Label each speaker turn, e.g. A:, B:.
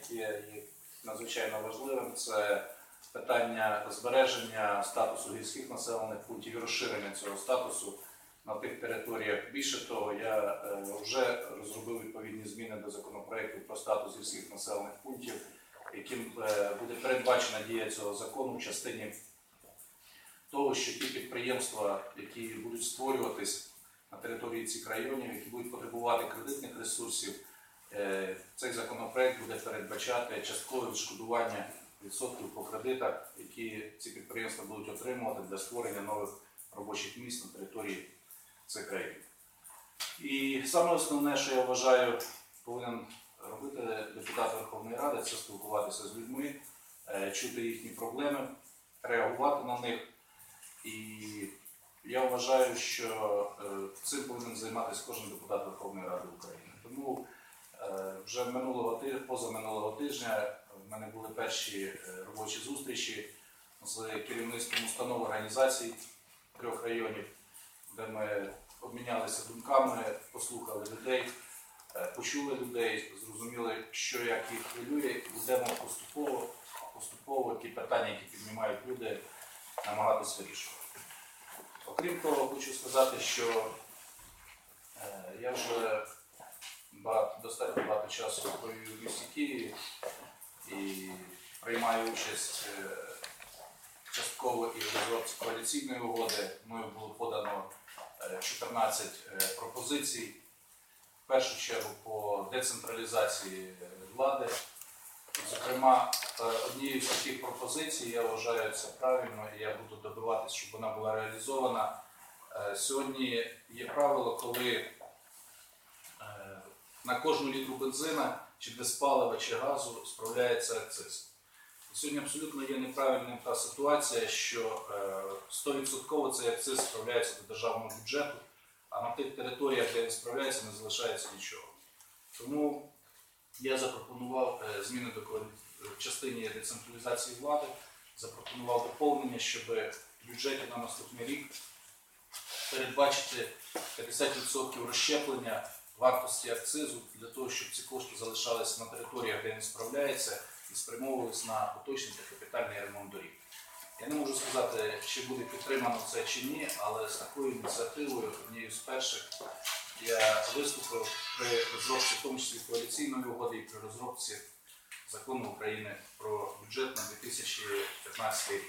A: яке є надзвичайно важливим, це питання збереження статусу гірських населених пунктів і розширення цього статусу на тих територіях. Більше того, я е, вже розробив відповідні зміни до законопроекту про статус гірських населених пунктів, яким е, буде передбачена дія цього закону в частині того, що ті підприємства, які будуть створюватись на території цих районів, які будуть потребувати кредитних ресурсів, цей законопроект буде передбачати часткове відшкодування відсотків по кредитах, які ці підприємства будуть отримувати для створення нових робочих місць на території цих районів. І саме основне, що я вважаю, повинен робити депутат Верховної Ради, це спілкуватися з людьми, е, чути їхні проблеми, реагувати на них. І я вважаю, що е, цим повинен займатися кожен депутат Верховної Ради України. Тому е, вже минулого тижня, позаминулого тижня в мене були перші е, робочі зустрічі з керівництвом установ організацій трьох районів, де ми обмінялися думками, послухали людей, е, почули людей, зрозуміли, що як їх хвилює, і будемо поступово, поступово ті питання, які піднімають люди, намагатися вирішувати. Окрім того, хочу сказати, що е, я вже достатньо багато часу провів в місті Києві і приймаю участь е, частково і в розробці коаліційної угоди. Мною було подано е, 14 е, пропозицій. В першу чергу по децентралізації е, влади. Зокрема, е, однією з таких пропозицій, я вважаю це правильно, і я буду добиватися, щоб вона була реалізована. Е, Сьогодні є правило, коли е, на кожну літру бензина чи диспалива, чи газу справляється акциз. Сьогодні абсолютно є неправильним та ситуація, що е, 100% цей акциз справляється до державного бюджету, а на тих територіях, де не справляється, не залишається нічого. Тому я запропонував е, зміни до частині децентралізації влади, запропонував доповнення, щоб в бюджеті на наступний рік передбачити 50% розщеплення вартості акцизу для того, щоб ці кошти залишалися на територіях, де не справляється, і спрямовувалися на поточний та капітальний ремонт доріг. Я не можу сказати, чи буде підтримано це чи ні, але з такою ініціативою, однією з перших, я виступив при розробці, в тому числі коаліційної угоди і при розробці закону України про бюджет на 2015 рік.